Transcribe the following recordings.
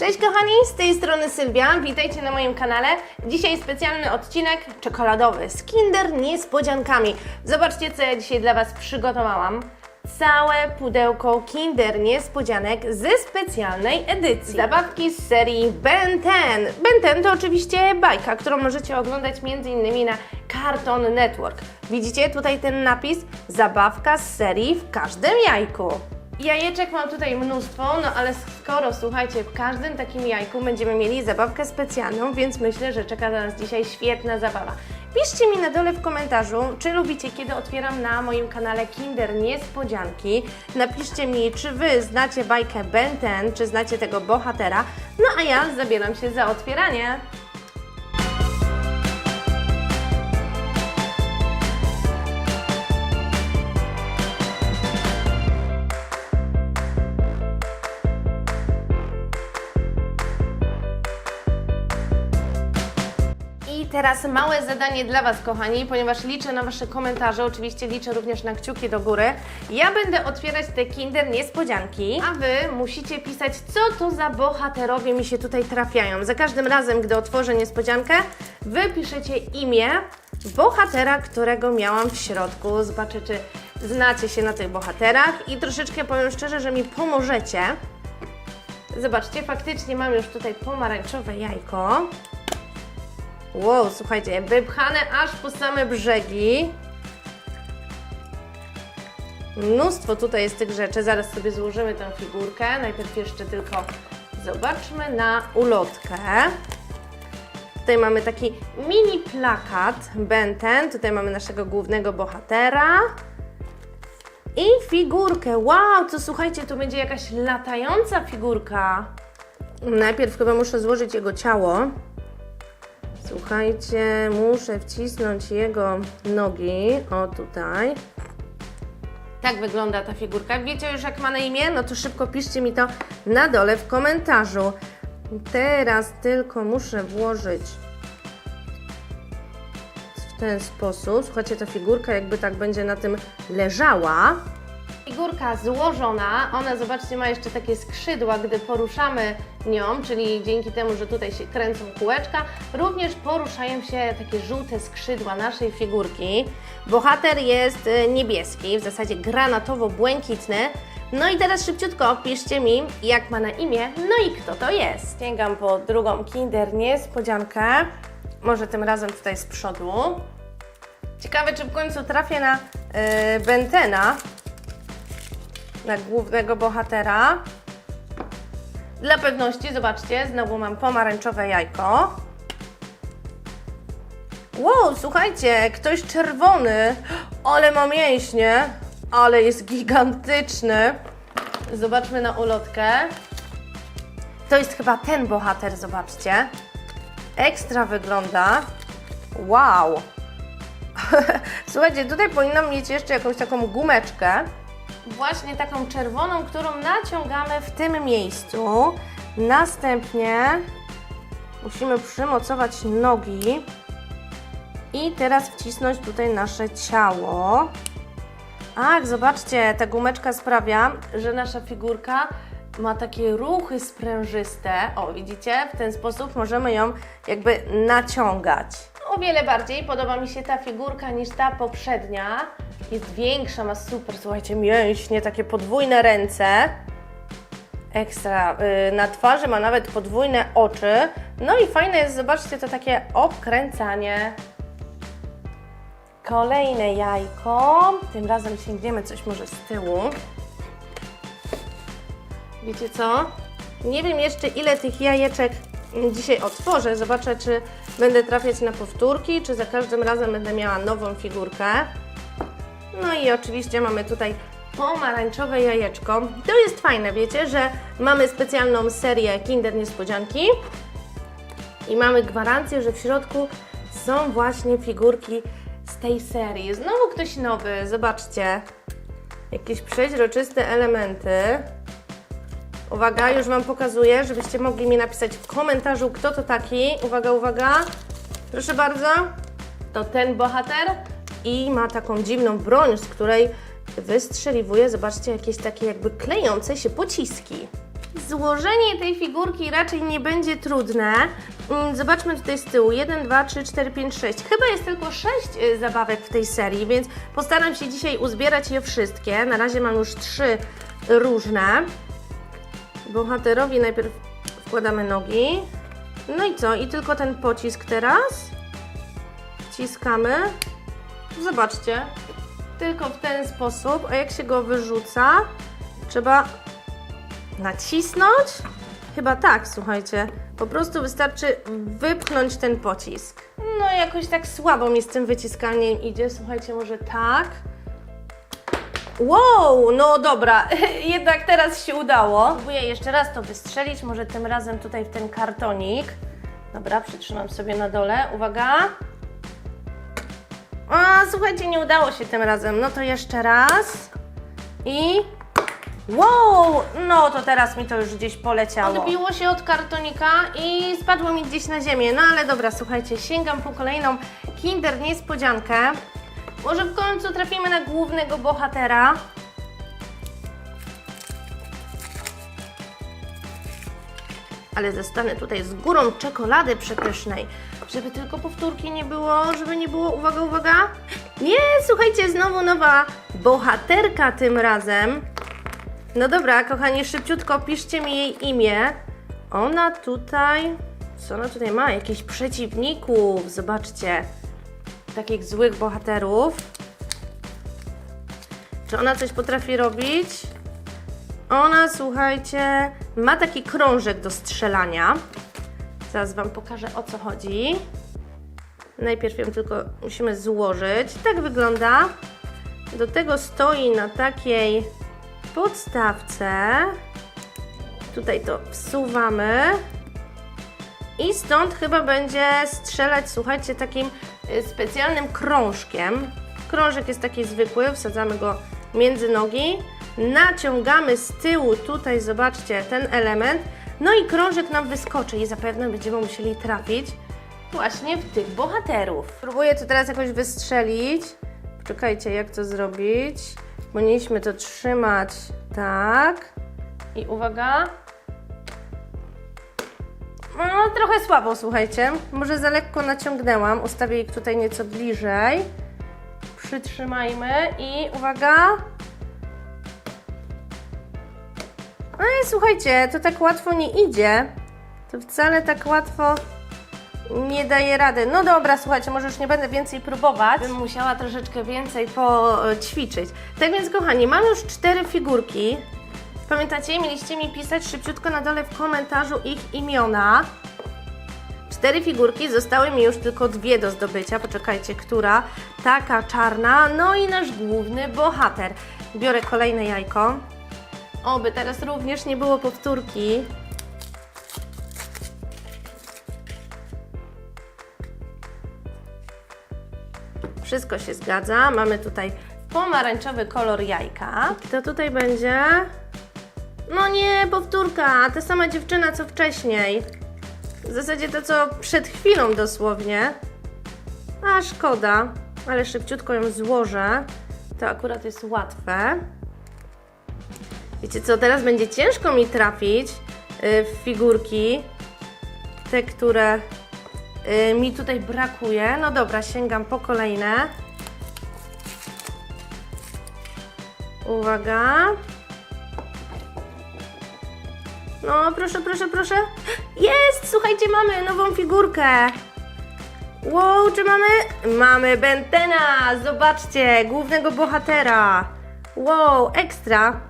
Cześć kochani, z tej strony Sylwia, witajcie na moim kanale. Dzisiaj specjalny odcinek czekoladowy z Kinder Niespodziankami. Zobaczcie, co ja dzisiaj dla Was przygotowałam. Całe pudełko Kinder Niespodzianek ze specjalnej edycji. Zabawki z serii Ben 10. Ben 10 to oczywiście bajka, którą możecie oglądać m.in. na Cartoon Network. Widzicie tutaj ten napis? Zabawka z serii w każdym jajku. Jajeczek mam tutaj mnóstwo, no ale skoro, słuchajcie, w każdym takim jajku będziemy mieli zabawkę specjalną, więc myślę, że czeka na nas dzisiaj świetna zabawa. Piszcie mi na dole w komentarzu, czy lubicie, kiedy otwieram na moim kanale Kinder Niespodzianki. Napiszcie mi, czy Wy znacie bajkę Ben 10, czy znacie tego bohatera. No a ja zabieram się za otwieranie. Teraz małe zadanie dla Was, kochani, ponieważ liczę na Wasze komentarze, oczywiście liczę również na kciuki do góry. Ja będę otwierać te Kinder Niespodzianki, a Wy musicie pisać, co to za bohaterowie mi się tutaj trafiają. Za każdym razem, gdy otworzę niespodziankę, Wy piszecie imię bohatera, którego miałam w środku. Zobaczę, czy znacie się na tych bohaterach i troszeczkę powiem szczerze, że mi pomożecie. Zobaczcie, faktycznie mam już tutaj pomarańczowe jajko. Wow, słuchajcie, wypchane aż po same brzegi. Mnóstwo tutaj jest tych rzeczy. Zaraz sobie złożymy tę figurkę. Najpierw jeszcze tylko zobaczmy na ulotkę. Tutaj mamy taki mini plakat Benten. Tutaj mamy naszego głównego bohatera. I figurkę. Wow, to słuchajcie, to będzie jakaś latająca figurka. Najpierw chyba muszę złożyć jego ciało. Słuchajcie, muszę wcisnąć jego nogi. O tutaj. Tak wygląda ta figurka. Wiecie już jak ma na imię? No to szybko piszcie mi to na dole w komentarzu. Teraz tylko muszę włożyć w ten sposób. Słuchajcie, ta figurka jakby tak będzie na tym leżała. Figurka złożona, ona zobaczcie ma jeszcze takie skrzydła, gdy poruszamy nią, czyli dzięki temu, że tutaj się kręcą kółeczka, również poruszają się takie żółte skrzydła naszej figurki. Bohater jest e, niebieski, w zasadzie granatowo-błękitny. No i teraz szybciutko piszcie mi, jak ma na imię, no i kto to jest. Sięgam po drugą Kinder Niespodziankę, może tym razem tutaj z przodu. Ciekawe, czy w końcu trafię na yy, Bentena, na głównego bohatera. Dla pewności, zobaczcie, znowu mam pomarańczowe jajko. Wow, słuchajcie, ktoś czerwony, ale ma mięśnie, ale jest gigantyczny. Zobaczmy na ulotkę. To jest chyba ten bohater, zobaczcie. Ekstra wygląda. Wow. Słuchajcie, tutaj powinnam mieć jeszcze jakąś taką gumeczkę. Właśnie taką czerwoną, którą naciągamy w tym miejscu. Następnie musimy przymocować nogi i teraz wcisnąć tutaj nasze ciało. Ach, zobaczcie, ta gumeczka sprawia, że nasza figurka ma takie ruchy sprężyste. O, widzicie? W ten sposób możemy ją jakby naciągać. O wiele bardziej podoba mi się ta figurka niż ta poprzednia. Jest większa, ma super, słuchajcie, mięśnie, takie podwójne ręce. Ekstra. Yy, na twarzy ma nawet podwójne oczy. No i fajne jest, zobaczcie, to takie obkręcanie. Kolejne jajko. Tym razem sięgniemy coś może z tyłu. Wiecie co? Nie wiem jeszcze ile tych jajeczek dzisiaj otworzę. Zobaczę, czy będę trafiać na powtórki, czy za każdym razem będę miała nową figurkę. No i oczywiście mamy tutaj pomarańczowe jajeczko. To jest fajne, wiecie, że mamy specjalną serię Kinder Niespodzianki i mamy gwarancję, że w środku są właśnie figurki z tej serii. Znowu ktoś nowy, zobaczcie. Jakieś przeźroczyste elementy. Uwaga, już Wam pokazuję, żebyście mogli mi napisać w komentarzu, kto to taki. Uwaga, uwaga. Proszę bardzo. To ten bohater i ma taką dziwną broń, z której wystrzeliwuje, zobaczcie, jakieś takie jakby klejące się pociski. Złożenie tej figurki raczej nie będzie trudne. Mm, Zobaczmy tutaj z tyłu. 1, 2, 3, 4, 5, 6. Chyba jest tylko 6 y, zabawek w tej serii, więc postaram się dzisiaj uzbierać je wszystkie. Na razie mam już 3 różne. Bohaterowi najpierw wkładamy nogi. No i co? I tylko ten pocisk teraz. Wciskamy. Zobaczcie. Tylko w ten sposób. A jak się go wyrzuca? Trzeba nacisnąć? Chyba tak, słuchajcie. Po prostu wystarczy wypchnąć ten pocisk. No jakoś tak słabo mi z tym wyciskaniem idzie. Słuchajcie, może tak. Wow, no dobra, jednak teraz się udało. Próbuję jeszcze raz to wystrzelić, może tym razem tutaj w ten kartonik. Dobra, przytrzymam sobie na dole. Uwaga. A, słuchajcie, nie udało się tym razem. No to jeszcze raz. I Wow! No to teraz mi to już gdzieś poleciało. Odbiło się od kartonika i spadło mi gdzieś na ziemię. No ale dobra, słuchajcie, sięgam po kolejną Kinder niespodziankę. Może w końcu trafimy na głównego bohatera. Ale zostanę tutaj z górą czekolady przepysznej, żeby tylko powtórki nie było, żeby nie było, uwaga, uwaga. Nie, słuchajcie, znowu nowa bohaterka tym razem. No dobra, kochani, szybciutko piszcie mi jej imię. Ona tutaj. Co ona tutaj ma? Jakichś przeciwników. Zobaczcie. Takich złych bohaterów. Czy ona coś potrafi robić? Ona, słuchajcie, ma taki krążek do strzelania. Zaraz Wam pokażę o co chodzi. Najpierw ją tylko musimy złożyć. Tak wygląda. Do tego stoi na takiej podstawce. Tutaj to wsuwamy. I stąd chyba będzie strzelać, słuchajcie, takim y, specjalnym krążkiem. Krążek jest taki zwykły, wsadzamy go między nogi. Naciągamy z tyłu tutaj, zobaczcie, ten element. No i krążek nam wyskoczy i zapewne będziemy musieli trafić właśnie w tych bohaterów. Próbuję to teraz jakoś wystrzelić. Poczekajcie, jak to zrobić. Powinniśmy to trzymać tak. I uwaga. No, trochę słabo, słuchajcie. Może za lekko naciągnęłam. Ustawię ich tutaj nieco bliżej. Przytrzymajmy i uwaga. I słuchajcie, to tak łatwo nie idzie. To wcale tak łatwo nie daje rady. No dobra, słuchajcie, może już nie będę więcej próbować. Bym musiała troszeczkę więcej poćwiczyć. Tak więc, kochani, mam już cztery figurki. Pamiętacie, mieliście mi pisać szybciutko na dole w komentarzu ich imiona. Cztery figurki, zostały mi już tylko dwie do zdobycia. Poczekajcie, która? Taka czarna, no i nasz główny bohater. Biorę kolejne jajko. Oby teraz również nie było powtórki. Wszystko się zgadza. Mamy tutaj pomarańczowy kolor jajka. Kto tutaj będzie? No nie, powtórka. Ta sama dziewczyna co wcześniej. W zasadzie to co przed chwilą dosłownie. A szkoda, ale szybciutko ją złożę. To akurat jest łatwe. Wiecie co, teraz będzie ciężko mi trafić y, w figurki. Te, które y, mi tutaj brakuje. No dobra, sięgam po kolejne. Uwaga. No, proszę, proszę, proszę. Jest! Słuchajcie, mamy nową figurkę. Wow, czy mamy? Mamy Bentena! Zobaczcie, głównego bohatera. Wow, ekstra.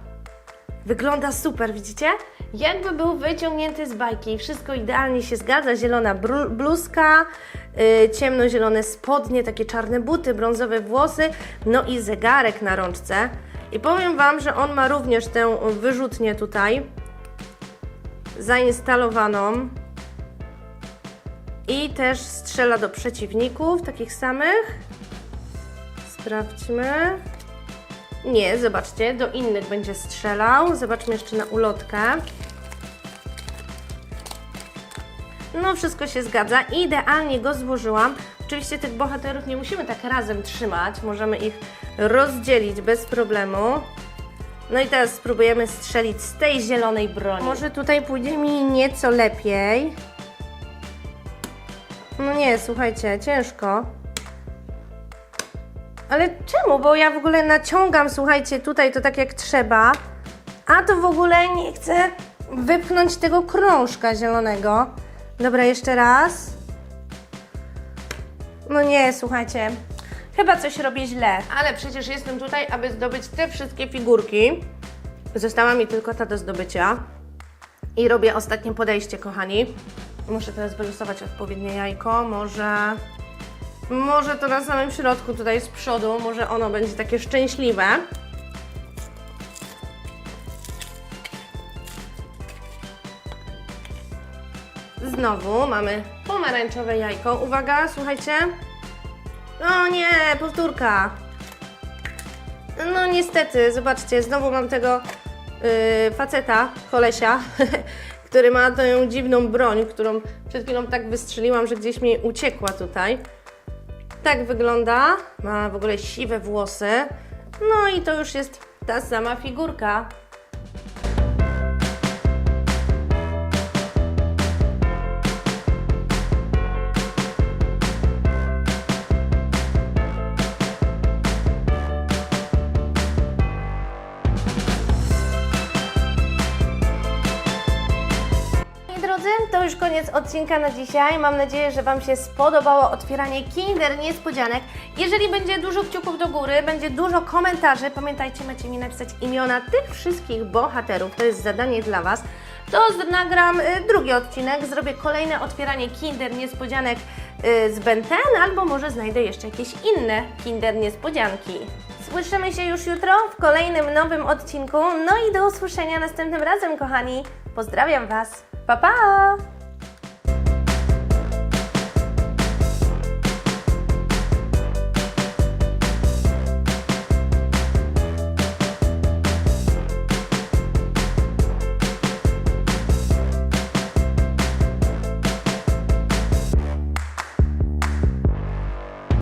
Wygląda super, widzicie? Jakby był wyciągnięty z bajki. Wszystko idealnie się zgadza. Zielona bluzka, yy, ciemnozielone spodnie, takie czarne buty, brązowe włosy, no i zegarek na rączce. I powiem Wam, że on ma również tę wyrzutnię tutaj zainstalowaną. I też strzela do przeciwników, takich samych. Sprawdźmy. Nie, zobaczcie, do innych będzie strzelał. Zobaczmy jeszcze na ulotkę. No, wszystko się zgadza. Idealnie go złożyłam. Oczywiście tych bohaterów nie musimy tak razem trzymać. Możemy ich rozdzielić bez problemu. No i teraz spróbujemy strzelić z tej zielonej broni. Może tutaj pójdzie mi nieco lepiej. No nie, słuchajcie, ciężko. Ale czemu? Bo ja w ogóle naciągam, słuchajcie, tutaj to tak jak trzeba, a to w ogóle nie chcę wypchnąć tego krążka zielonego. Dobra, jeszcze raz. No nie, słuchajcie, chyba coś robię źle. Ale przecież jestem tutaj, aby zdobyć te wszystkie figurki. Została mi tylko ta do zdobycia. I robię ostatnie podejście, kochani. Muszę teraz wylosować odpowiednie jajko. Może. Może to na samym środku, tutaj z przodu. Może ono będzie takie szczęśliwe. Znowu mamy pomarańczowe jajko. Uwaga, słuchajcie. O nie, powtórka. No niestety, zobaczcie, znowu mam tego yy, faceta, kolesia, który ma tę dziwną broń, którą przed chwilą tak wystrzeliłam, że gdzieś mi uciekła tutaj. Tak wygląda, ma w ogóle siwe włosy. No i to już jest ta sama figurka. Już koniec odcinka na dzisiaj. Mam nadzieję, że Wam się spodobało otwieranie Kinder Niespodzianek. Jeżeli będzie dużo kciuków do góry, będzie dużo komentarzy, pamiętajcie, macie mi napisać imiona tych wszystkich bohaterów, to jest zadanie dla Was, to nagram y, drugi odcinek, zrobię kolejne otwieranie Kinder Niespodzianek y, z Ben 10, albo może znajdę jeszcze jakieś inne Kinder Niespodzianki. Słyszymy się już jutro w kolejnym nowym odcinku. No i do usłyszenia następnym razem, kochani. Pozdrawiam Was. Pa pa!